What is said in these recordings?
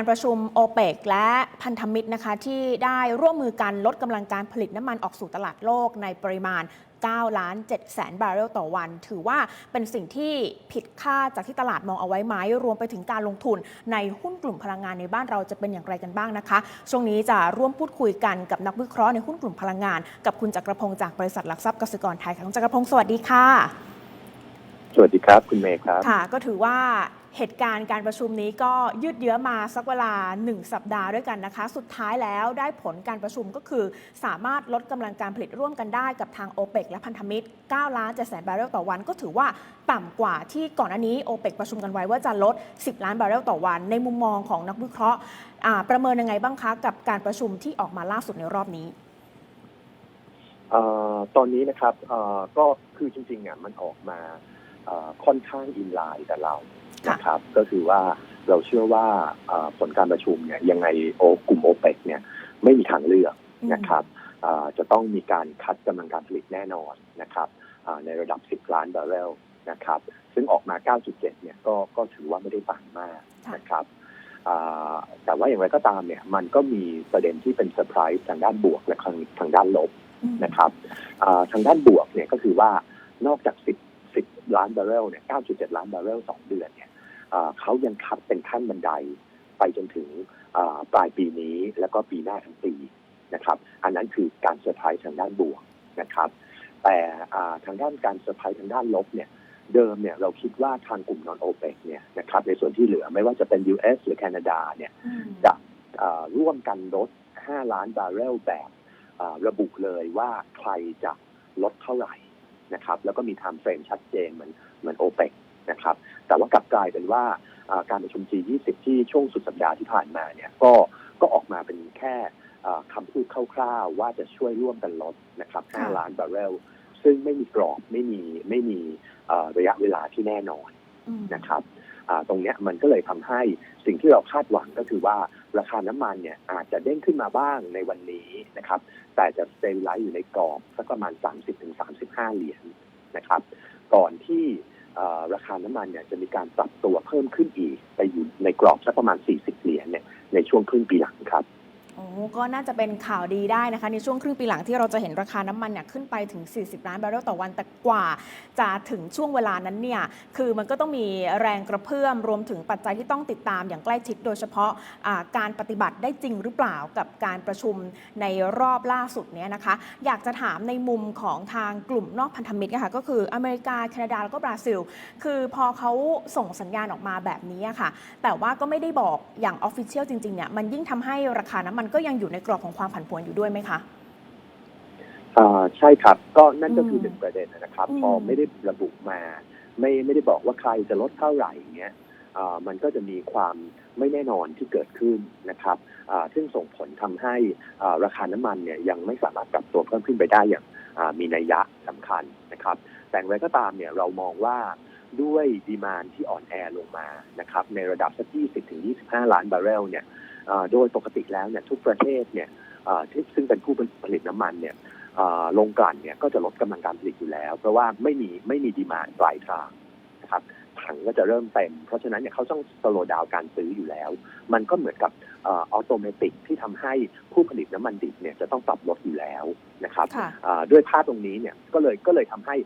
การประชุมโอเปกและพันธมิตรนะคะที่ได้ร่วมมือกันลดกำลังการผลิตน้ำมันออกสู่ตลาดโลกในปริมาณ 9 ล้าน7แสนบาร์เรลต่อวัน ถือว่าเป็นสิ่งที่ผิดคาดจากที่ตลาดมองเอาไว้ไหม รวมไปถึงการลงทุนในหุ้นกลุ่มพลังงานในบ้านเราจะเป็นอย่างไรกันบ้างนะคะ ช่วงนี้จะร่วมพูดคุยกันกับนักวิเคราะห์ในหุ้นกลุ่มพลังงาน กับคุณจักรพงศ์จากบริษัทหลักทรัพย์กสิกรไทยค่ะคุณจักรพงศ์สวัสดีค่ะ สวัสดีครับคุณเมย์ครับค่ะก็ถือว่า เหตุการณ์การประชุมนี้ก็ยืดเยื้อมาสักเวลา 1 สัปดาห์ด้วยกันนะคะ สุดท้ายแล้วได้ผลการประชุมก็คือ สามารถลดกำลังการผลิตร่วมกันได้กับทาง o p e ปและพันธมิตร9ล้าน7แสนบาร์เรลต่อวัน ก็ถือว่าต่ำกว่าที่ก่อนอันนี้ o p e ปประชุมกันไว้ว่าจะลด 10 ล้านบาร์เรลต่อวัน ในมุมมองของนักวิเคราะห์ประเมินยังไงบ้างคะกับการประชุมที่ออกมาล่าสุดในรอบนี้ออตอนนี้นะครับก็คือจริงๆอะมันออกมาค่อนข้างอินไลน์กับเรา นะครับ ก็คือว่าเราเชื่อว่าเอ่อผลการประชุมเนี่ยยังไงโอกลุ่มโอเปกเนี่ยไม่มีทางเลือกนะครับเอ่อจะต้องมีการคัดกำลังการผลิตแน่นอนนะครับเอ่อในระดับ 10 ล้านบาร์เรลนะครับซึ่งออกมา 9.7 เนี่ยก็ก็ถือว่าไม่ได้ต่างมากค่ะนะครับอ่าแต่ว่าอย่างไรก็ตามเนี่ยมันก็มีประเด็นที่เป็นเซอร์ไพรส์ทางด้านบวกและทางทางด้านลบอืมนะครับอ่าทางด้านบวกเนี่ยก็คือว่านอกจาก 10 10 ล้านบาร์เรลเนี่ย 9.7 ล้านบาร์เรล 2 เดือนเนี่ยอ่า เขายังคัดเป็นขั้นบันไดไปจนถึงอ่าปลายปีนี้แล้วก็ปีหน้าทั้งปีนะครับ อันนั้นคือการเซอร์ไพรส์ทางด้านบวกนะครับ แต่อ่าทางด้านการเซอร์ไพรส์ทางด้านลบเนี่ยเดิมเนี่ยเราคิดว่าทางกลุ่มนอนโอเปกเนี่ยนะครับในส่วนที่เหลือไม่ว่าจะเป็น US หรือแคนาดาเนี่ยอืมจะเอ่อร่วมกันลด 5 ล้านบาร์เรลแบบเอ่อระบุเลยว่าใครจะลดเท่าไหร่นะครับ แล้วก็มีไทม์เฟรมชัดเจนเหมือนเหมือนโอเปก นะครับ แต่ว่ากลับกลายเป็นว่าอ่าการประชุม G20 ที่ช่วงสุดสัปดาห์ที่ผ่านมาเนี่ยก็ก็ออกมาเป็นแค่อ่าคำพูดคร่าวๆว่าจะช่วยร่วมกันลดนะครับค่ะ5ล้านบาร์เรล ซึ่งไม่มีกรอบไม่มีไม่มีเอ่อระยะเวลาที่แน่นอนอืมนะครับอ่าตรงเนี้ยมันก็เลยทำให้สิ่งที่เราคาดหวังก็คือว่าราคาน้ำมันเนี่ยอาจจะเด้งขึ้นมาบ้างในวันนี้นะครับ แต่จะสเต b ไลซ์อยู่ในกรอบสักประมาณ 30-35 เหรียญนะครับ ก่อนที่เอ่อ ราคาน้ำมันเนี่ยจะมีการปรับตัวเพิ่มขึ้นอีกไปอยู่ในกรอบสักประมาณ 40 เหรียญเนี่ยในช่วงครึ่งปีหลังครับ ก็น่าจะเป็นข่าวดีได้นะคะ ในช่วงครึ่งปีหลังที่เราจะเห็นราคาน้ำมันเนี่ยขึ้นไปถึง 40 ล้านบาร์เรลต่อวันแต่กว่าจะถึงช่วงเวลานั้นเนี่ยคือมันก็ต้องมีแรงกระเพื่อมรวมถึงปัจจัยที่ต้องติดตามอย่างใกล้ชิด โดยเฉพาะาการปฏิบัติได้จริงหรือเปล่ากับการประชุมในรอบล่าสุดเนี่ยนะคะ อยากจะถามในมุมของทางกลุ่มนอกพันธมิตรนะคะก็คืออเมริกาแคนาดาแล้วก็บราซิล คือพอเขาส่งสัญญาณออกมาแบบนี้ค่ะ แต่ว่าก็ไม่ได้บอกอย่างออฟฟิเชียลจริงๆเนี่ยมันยิ่งทำให้ราคาน้ำมันก็ยังอยู่ในกรอบของความผันผวนอยู่ด้วยไหมคะอ่าใช่ครับ ก็นั่นก็คืออมหนึ่งประเด็นนะครับอืมพอไม่ได้ระบุมา ไม่ไม่ได้บอกว่าใครจะลดเท่าไหร่อย่างเงี้ยอ่ามันก็จะมีความไม่แน่นอนที่เกิดขึ้นนะครับอ่าซึ่งส่งผลทำให้อ่าราคาน้ำมันเนี่ยยังไม่สามารถปรับตัวเพิ่มขึ้นไปได้อย่างอ่ามีนัยยะสำคัญนะครับ แต่อย่างไรก็ตามเนี่ยเรามองว่าด้วยดีมานที่อ่อนแอลงมานะครับในระดับสัก20-25 ล้านบาร์เรลเนี่ยอ่า โดยปกติแล้วเนี่ยทุกประเทศเนี่ยอ่าที่ซึ่งเป็นผู้ผลิตน้ำมันเนี่ยอ่าโรงกลั่นเนี่ยก็จะลดกำลังการผลิตอยู่แล้ว เพราะว่าไม่มีไม่มีดีมานปลายทางนะครับถังก็จะเริ่มเต็ม เพราะฉะนั้นเนี่ยเขาต้องสโลดาวการซื้ออยู่แล้ว มันก็เหมือนกับออโตเมติกที่ทำให้ผู้ผลิตน้ำมันดิบเนี่ยจะต้องปรับลดอยู่แล้วนะครับค่ะอ่าด้วยภาพตรงนี้เนี่ยก็เลยก็เลยทำให้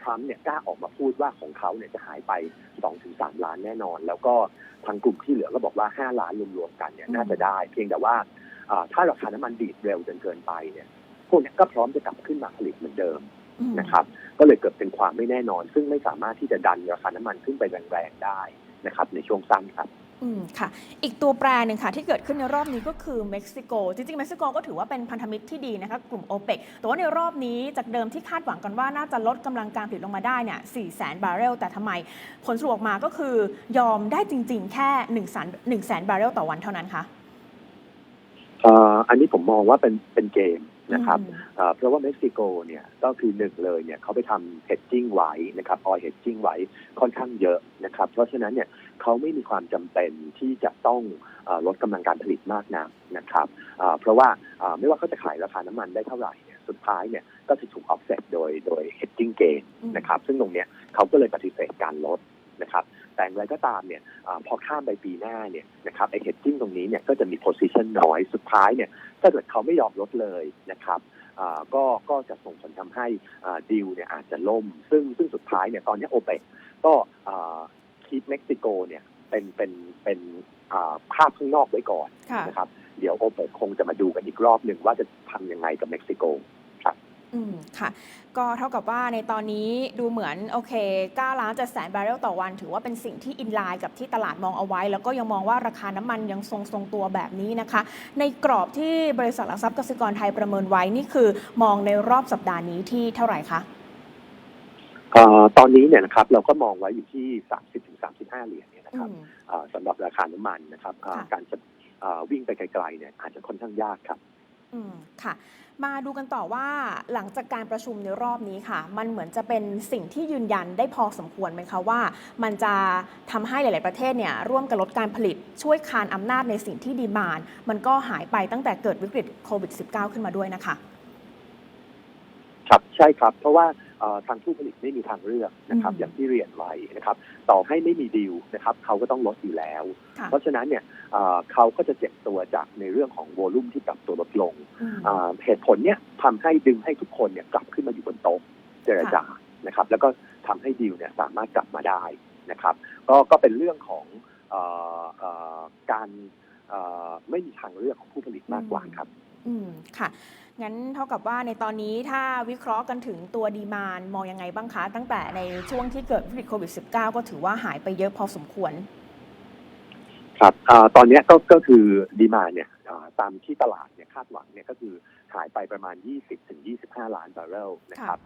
ทรัมป์เนี่ยกล้าออกมาพูดว่าของเขาเนี่ยจะหายไป 2-3 ล้านแน่นอน แล้วก็ ทางกลุ่มที่เหลือก็บอกว่า 5 ล้านรวมๆกันเนี่ยอืมน่าจะได้ เพียงแต่ว่าอ่าถ้าราคาน้ำมันดีดเร็วจนเกินไปเนี่ยพวกเนี้ยก็พร้อมจะกลับขึ้นมาผลิตเหมือนเดิมอืมนะครับก็เลยเกิดเป็นความไม่แน่นอน ซึ่งไม่สามารถที่จะดันราคาน้ำมันขึ้นไปแรงๆได้นะครับในช่วงสั้นครับ อืมค่ะ อีกตัวแปรหนึ่งค่ะ ที่เกิดขึ้นในรอบนี้ก็คือเม็กซิโก จริงๆ เม็กซิโกก็ถือว่าเป็นพันธมิตรที่ดีนะคะกลุ่มโอเปกแต่ว่าในรอบนี้จากเดิมที่คาดหวังกันว่าน่าจะลดกำลังการผลิตลงมาได้เนี่ย4แสนบาร์เรล แต่ทำไมผลสรุปออกมาก็คือยอมได้จริง ๆ แค่1แสน1แสนบาร์เรลต่อวันเท่านั้นค่ะเอ่ออันนี้ผมมองว่าเป็นเป็นเกมนะครับอืมเอ่อเพราะว่าเม็กซิโกเนี่ยก็คือหนึ่งเลยเนี่ยเขาไปทำ hedging ไว้นะครับออย hedging ไว้ค่อนข้างเยอะนะครับ เพราะฉะนั้นเนี่ย เขาไม่มีความจำเป็นที่จะต้องเอ่อลดกำลังการผลิตมากนักนะครับเอ่อเพราะว่าเอ่อไม่ว่าเขาจะขายราคาน้ำมันได้เท่าไหร่เนี่ยสุดท้ายเนี่ยก็จะถูก offset โดยโดย hedging gain อืมนะครับ ซึ่งตรงเนี้ยเขาก็เลยปฏิเสธการลดนะครับแต่อย่างไรก็ตามเนี่ยอาพอข้ามไปปีหน้าเนี่ยนะครับไอเฮดจิ้งตรงนี้เนี่ยก็จะมี position น้อยสุดท้ายเนี่ยถ้าเกิดเขาไม่ยอมลดเลยนะครับอ่าก็ก็จะส่งผลทำให้ดีลเนี่ยอาจจะล่ม ซึ่งซึ่งสุดท้ายเนี่ยตอนนี้โอเปกก็ คิดเม็กซิโกเนี่ยเป็นเป็นเป็นอ่าภาพข้างนอกไว้ก่อนค่ะนะครับ เดี๋ยวโอเปกคงจะมาดูกันอีกรอบหนึ่งว่าจะทำยังไงกับเม็กซิโกอืมค่ะ ก็เท่ากับว่าในตอนนี้ดูเหมือนโอเค9ล้าน7แสนบาร์เรลต่อวัน ถือว่าเป็นสิ่งที่อินไลน์กับที่ตลาดมองเอาไว้ แล้วก็ยังมองว่าราคาน้ำมันยังทรงทรงตัวแบบนี้นะคะ ในกรอบที่บริษัทหลักทรัพย์กสิกรไทยประเมินไว้นี่คือ มองในรอบสัปดาห์นี้ที่เท่าไหร่คะเอ่อ ตอนนี้เนี่ยนะครับเราก็มองไว้อยู่ที่ 30-35 เหรียญเนี่ยนะครับอืมเอ่อสำหรับราคาน้ำมันนะครับเอ่อค่ะการจะเอ่อวิ่งไปไกลๆเนี่ยอาจจะค่อนข้างยากครับอืมค่ะ มาดูกันต่อว่าหลังจากการประชุมในรอบนี้ค่ะ มันเหมือนจะเป็นสิ่งที่ยืนยันได้พอสมควรไหมคะว่า มันจะทำให้หลาย ๆ ประเทศเนี่ยร่วมกันลดการผลิตช่วยคานอำนาจในสิ่งที่ดีมานด์มันก็หายไปตั้งแต่เกิดวิกฤตโควิด -19 ขึ้นมาด้วยนะคะ ครับใช่ครับ เพราะว่าเอ่อ ทางผู้ผลิตไม่มีทางเลือกนะครับอืมอย่างที่เรียนไว้นะครับ ต่อให้ไม่มีดีลนะครับเขาก็ต้องลดอยู่แล้วค่ะเพราะฉะนั้นเนี่ยเอ่อเขาก็จะเจ็บตัวจากในเรื่องของโวลุ่มที่ปรับตัวลดลงอืมอ่าเหตุผลเนี่ยทำให้ดึงให้ทุกคนเนี่ยกลับขึ้นมาอยู่บนโต๊ะเจรจานะครับ แล้วก็ทำให้ดีลเนี่ยสามารถกลับมาได้นะครับ ก็ก็เป็นเรื่องของเออเออการเอ่อไม่มีทางเลือกของผู้ผลิตมากกว่าครับ อืมค่ะ งั้นเท่ากับว่าในตอนนี้ถ้าวิเคราะห์กันถึงตัวดีมานมองยังไงบ้างคะ ตั้งแต่ในช่วงที่เกิดวิกฤตโควิด -19 ก็ถือว่าหายไปเยอะพอสมควร ครับอตอนนี้ก็ก็คือดีมาเนี่ยตามที่ตลาดเนี่ยคาดหวังเนี่ยก็คือหายไปประมาณ 20ถึง25 ล้านบาร์เรลนะครับ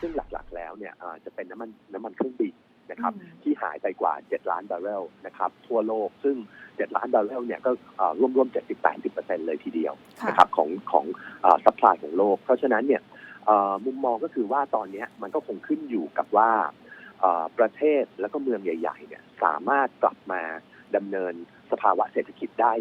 ซึ่งหลักๆแล้วเนี่ยจะเป็นน้ำมันน้ำมันเครื่องบิน นะครับอืมที่หายไปกว่า 7 ล้านบาร์เรลนะครับทั่วโลกซึ่ง 7 ล้านบาร์เรลเนี่ยก็อ่าร่วมๆ70-80%เลยทีเดียวค่ะนะครับของของซัพพลายของโลก เพราะฉะนั้นเนี่ยเอ่อมุมมองก็คือว่าตอนเนี้ยมันก็คงขึ้นอยู่กับว่าเอ่อประเทศแล้วก็เมืองใหญ่ๆเนี่ยสามารถกลับมาดำเนินสภาวะเศรษฐกิจได้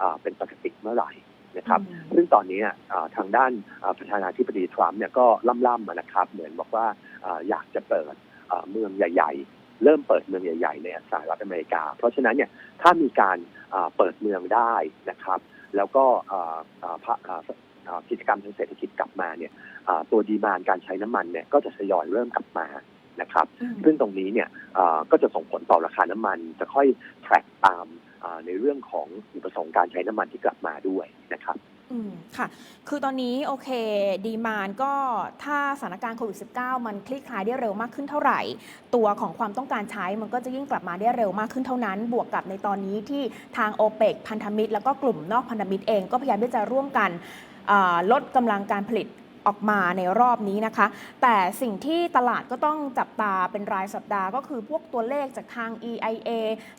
อ่าเป็นปกติเมื่อไหร่นะครับอืมซึ่งตอนนี้อ่าทางด้านอ่าประธานาธิบดีทรัมป์เนี่ยก็ล่ำๆมานะครับ เหมือนบอกว่าอ่าอยากจะเปิดอ่า เมืองใหญ่ ๆ เริ่มเปิดเมืองใหญ่ๆในสหรัฐอเมริกา เพราะฉะนั้นเนี่ยถ้ามีการอ่าเปิดเมืองได้นะครับ แล้วก็อ่าอ่าพระอ่าอ่ากิจกรรมทางเศรษฐกิจกลับมาเนี่ยอ่าตัวดีมานการใช้น้ำมันเนี่ยก็จะทยอยเริ่มกลับมานะครับอืมซึ่งตรงนี้เนี่ยอ่าก็จะส่งผลต่อราคาน้ำมันจะค่อย track ตามอ่าในเรื่องของอุปสงค์การใช้น้ำมันที่กลับมาด้วยนะครับ อืมค่ะ คือตอนนี้โอเคดีมานก็ถ้าสถานการณ์โควิด -19 มันคลี่คลายได้เร็วมากขึ้นเท่าไหร่ ตัวของความต้องการใช้มันก็จะยิ่งกลับมาได้เร็วมากขึ้นเท่านั้น บวกกับในตอนนี้ที่ทางโอเปกพันธมิตร แล้วก็กลุ่มนอกพันธมิตรเองก็พยายามที่จะร่วมกันลดกำลังการผลิต ออกมาในรอบนี้นะคะ แต่สิ่งที่ตลาดก็ต้องจับตาเป็นรายสัปดาห์ ก็คือพวกตัวเลขจากทาง EIA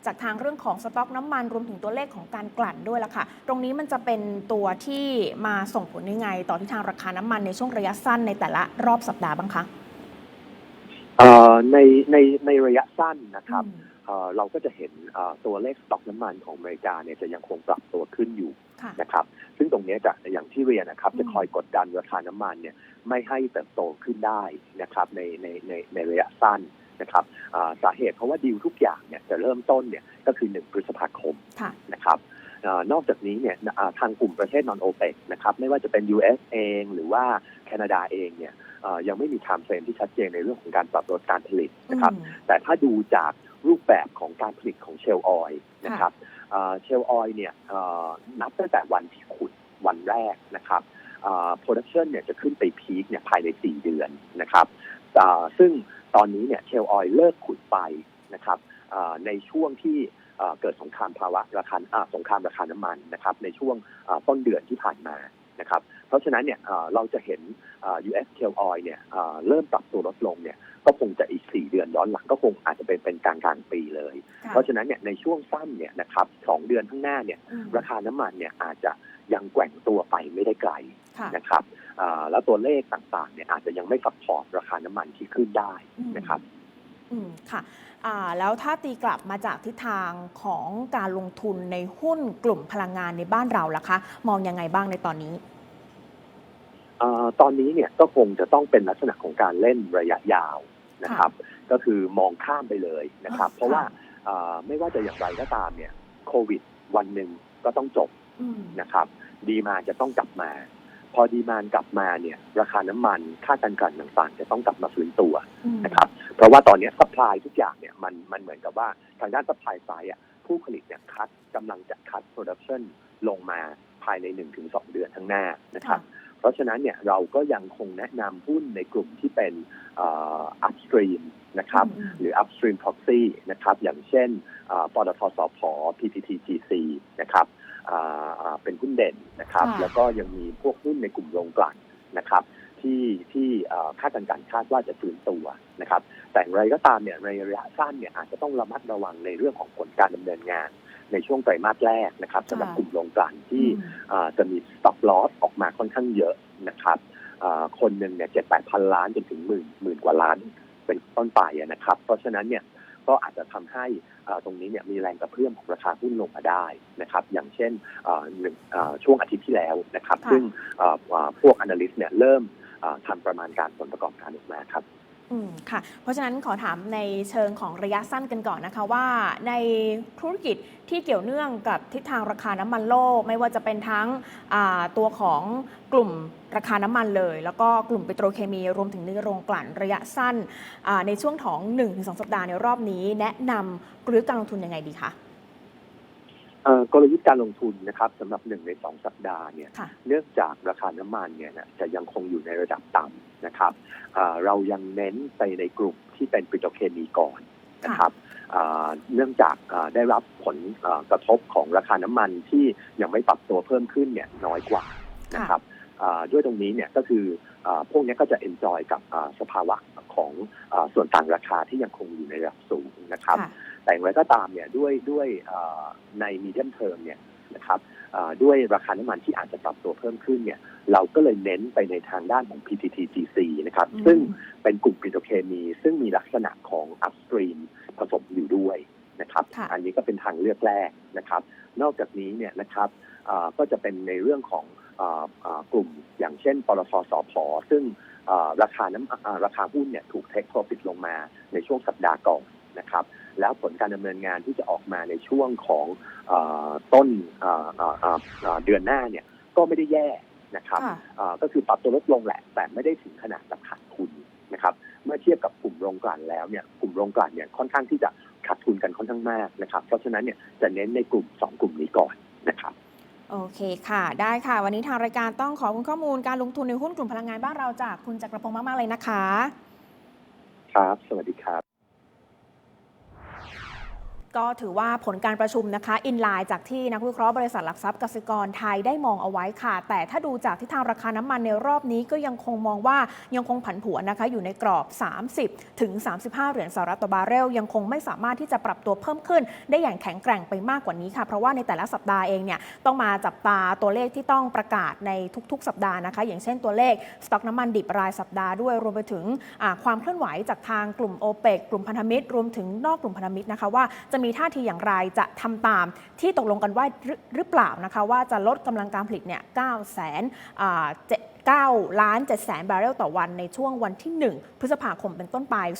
จากทางเรื่องของสต็อกน้ำมันรวมถึงตัวเลขของการกลั่นด้วยละค่ะ ตรงนี้มันจะเป็นตัวที่มาส่งผลยังไง ต่อทิศทางราคาน้ำมันในช่วงระยะสั้นในแต่ละรอบสัปดาห์บ้างคะเอ่อในในในระยะสั้นนะครับอืม เอ่อเราก็จะเห็นเอ่อตัวเลขสต็อกน้ำมันของอเมริกาเนี่ยจะยังคงปรับตัวขึ้นอยู่ค่ะนะครับ ซึ่งตรงเนี้ยจะอย่างที่เรียนนะครับอืมจะคอยกดดันราคาน้ำมันเนี่ยไม่ให้เติบโตขึ้นได้นะครับในในในในระยะสั้นนะครับอ่าสาเหตุเพราะว่าดีลทุกอย่างเนี่ยจะเริ่มต้นเนี่ยก็คือ 1 พฤษภาคมค่ะนะครับเออนอกจากนี้เนี่ยอ่าทางกลุ่มประเทศนอนโอเปกนะครับไม่ว่าจะเป็น US เองหรือว่าแคนาดาเองเนี่ยเอ่อยังไม่มีไทม์เฟรมที่ชัดเจนในเรื่องของการปรับลดการผลิตนะครับอืมแต่ถ้าดูจาก รูปแบบของการผลิตของเชลออยนะครับเชลออยเนี่ยเอ่อนับตั้งแต่วันที่ขุดวันแรกนะครับโปรดักชันเนี่ยจะขึ้นไปพีคเนี่ยภายใน 4 เดือนนะครับอ่าซึ่งตอนนี้เนี่ยเชลออยเลิกขุดไปนะครับอ่าในช่วงที่เอ่อเกิดสงครามภาวะราคาอ่าสงครามราคาน้ำมันนะครับในช่วงอ่าต้นเดือนที่ผ่านมา นะครับ เพราะฉะนั้นเนี่ยเอ่อเราจะเห็นอ่า US Shale Oil เนี่ยเอ่อเริ่มปรับตัวลดลงเนี่ยก็คงจะอีก 4 เดือนย้อนหลังก็คงอาจจะเป็นเป็นกลางกลางๆปีเลยค่ะเพราะฉะนั้นเนี่ยในช่วงสั้นเนี่ยนะครับสองเดือนข้างหน้าเนี่ยอืมราคาน้ำมันเนี่ยอาจจะยังแกว่งตัวไปไม่ได้ไกลค่ะนะครับอ่าแล้วตัวเลขต่างๆเนี่ยอาจจะยังไม่ซัพพอร์ตราคาน้ำมันที่ขึ้นได้นะครับ อืมค่ะอ่าแล้วถ้าตีกลับมาจากทิศทางของการลงทุนในหุ้นกลุ่มพลังงานในบ้านเราล่ะคะ มองยังไงบ้างในตอนนี้เอ่อตอนนี้เนี่ยก็คงจะต้องเป็นลักษณะของการเล่นระยะยาวนะครับ ก็คือมองข้ามไปเลยนะครับอ่าเพราะว่าค่ะเอ่อไม่ว่าจะอย่างไรก็ตามเนี่ยโควิดวันหนึ่งก็ต้องจบอืมนะครับ ดีมานจะต้องกลับมา พอดีมานกลับมาเนี่ย ราคาน้ำมันค่าการกลั่นต่างๆ จะต้องกลับมาฟื้นตัวอืมนะครับ เพราะว่าตอนนี้สัพพลายทุกอย่างเนี่ยมันมันเหมือนกับว่าทางด้านสัพพลายไซด์อะผู้ผลิตเนี่ยคัดกำลังจะคัดโปรดักชันลงมาภายใน 1-2 เดือนข้างหน้านะครับ เพราะฉะนั้นเนี่ยเราก็ยังคงแนะนำหุ้นในกลุ่มที่เป็นอัพสตรีมนะครับอืมหรือ upstream proxy นะครับอย่างเช่นอ่าปตทสพ PTTGC นะครับอ่าอ่า เป็นหุ้นเด่นนะครับค่ะแล้วก็ยังมีพวกหุ้นในกลุ่มโรงกลั่นนะครับ ที่ที่เอ่อคาดการณ์คาดว่าจะฟื้นตัวนะครับ แต่อย่างไรก็ตามเนี่ยในระยะสั้นเนี่ยอาจจะต้องระมัดระวังในเรื่องของผลการดำเนินงานในช่วงไตรมาสแรกนะครับสำหรับกลุ่มโรงกลั่นที่อืมอ่าจะมี stop loss ออกมาค่อนข้างเยอะนะครับอ่าคนหนึ่งเนี่ยเจ็ดแปดพันล้านจนถึงหมื่นหมื่นกว่าล้านเป็นต้นไปอะนะครับ เพราะฉะนั้นเนี่ย ก็อาจจะทำให้อ่าตรงนี้เนี่ยมีแรงกระเพื่อมของราคาหุ้นลงมาได้นะครับ อย่างเช่นอ่าหนึ่งอ่าช่วงอาทิตย์ที่แล้วนะครับค่ะซึ่งอ่าอ่าพวก analyst เนี่ยเริ่มอ่าทำประมาณการผลประกอบการออกมาครับ อืมค่ะ เพราะฉะนั้นขอถามในเชิงของระยะสั้นกันก่อนนะคะว่า ในธุรกิจที่เกี่ยวเนื่องกับทิศทางราคาน้ำมันโลก ไม่ว่าจะเป็นทั้งอ่าตัวของกลุ่มราคาน้ำมันเลย แล้วก็กลุ่มปิโตรเคมีรวมถึงในโรงกลั่นระยะสั้นอ่าในช่วงของ 1-2 สัปดาห์ในรอบนี้ แนะนำกลยุทธการลงทุนยังไงดีคะ กลยุทธ์การลงทุนนะครับสำหรับหนึ่งในสองสัปดาห์เนี่ยค่ะเนื่องจากราคาน้ำมันเนี่ยนะจะยังคงอยู่ในระดับต่ำนะครับอ่าเรายังเน้นไปในกลุ่มที่เป็นปิโตรเคมีก่อนนะครับอ่าเนื่องจากอ่าได้รับผลอ่ากระทบของราคาน้ำมันที่ยังไม่ปรับตัวเพิ่มขึ้นเนี่ยน้อยกว่านะครับอ่าด้วยตรงนี้เนี่ยก็คืออาพวกนี้ก็จะเอนจอยกับอ่าสภาวะของอาส่วนต่างราคาที่ยังคงอยู่ในระดับสูงนะครับค่ะ แต่อย่างไรก็ตามเนี่ยด้วยด้วยเอ่อในมีเดียมเทอมเนี่ยนะครับเอ่อด้วยราคาน้ำมันที่อาจจะปรับตัวเพิ่มขึ้นเนี่ยเราก็เลยเน้นไปในทางด้านของ PTTGC นะครับอืมซึ่งเป็นกลุ่มปิโตรเคมี ซึ่งมีลักษณะของ upstream ผสมอยู่ด้วยนะครับค่ะอันนี้ก็เป็นทางเลือกแรกนะครับ นอกจากนี้เนี่ยนะครับเอ่อก็จะเป็นในเรื่องของเอ่อเอ่อกลุ่มอย่างเช่นปตทสพซึ่งเอ่อราคาน้ำเอ่อราคาหุ้นเนี่ยถูกเทคโปรฟิตลงมาในช่วงสัปดาห์ก่อน นะครับ แล้วผลการดำเนินงานที่จะออกมาในช่วงของเออต้นเอ่อเอ่อเอ่อเอ่อเดือนหน้าเนี่ยก็ไม่ได้แย่นะครับค่ะเอ่อก็คือปรับตัวลดลงแหละ แต่ไม่ได้ถึงขนาดกับขาดทุนนะครับเมื่อเทียบกับกลุ่มโรงกลั่นแล้วเนี่ยกลุ่มโรงกลั่นเนี่ยค่อนข้างที่จะขาดทุนกันค่อนข้างมากนะครับ เพราะฉะนั้นเนี่ยจะเน้นในกลุ่ม 2 กลุ่มนี้ก่อนนะครับโอเคค่ะ ได้ค่ะ วันนี้ทางรายการต้องขอบคุณข้อมูลการลงทุนในหุ้นกลุ่มพลังงานบ้านเราจากคุณจักรพงศ์มาก ๆ เลยนะคะ ครับ สวัสดีครับ ก็ถือว่าผลการประชุมนะคะอินไลน์จากที่นักวิเคราะห์บริษัทหลักทรัพย์กสิกรไทยได้มองเอาไว้ค่ะ แต่ถ้าดูจากทิศทางราคาน้ำมันในรอบนี้ก็ยังคงมองว่ายังคงผันผวนนะคะ อยู่ในกรอบ 30 ถึง 35 เหรียญสหรัฐต่อบาร์เรล ยังคงไม่สามารถที่จะปรับตัวเพิ่มขึ้น ได้อย่างแข็งแกร่งไปมากกว่านี้ค่ะ เพราะว่าในแต่ละสัปดาห์เองเนี่ยต้องมาจับตาตัวเลขที่ต้องประกาศในทุกๆ สัปดาห์นะคะ อย่างเช่นตัวเลขสต็อกน้ำมันดิบรายสัปดาห์ด้วยรวมไปถึงความเคลื่อนไหวจากทางกลุ่มโอเปกกลุ่มพันธมิตร รวมถึงนอกกลุ่มพันธมิตรนะคะว่าจะมีท่าทีอย่างไรจะทำตามที่ตกลงกันไว้หรือเปล่านะคะ ว่าจะลดกำลังการผลิตเนี่ย9แสนเจ็ด9ล้าน7แสนบาร์เรลต่อวันในช่วงวันที่ 1 พฤษภาคมเป็นต้นไป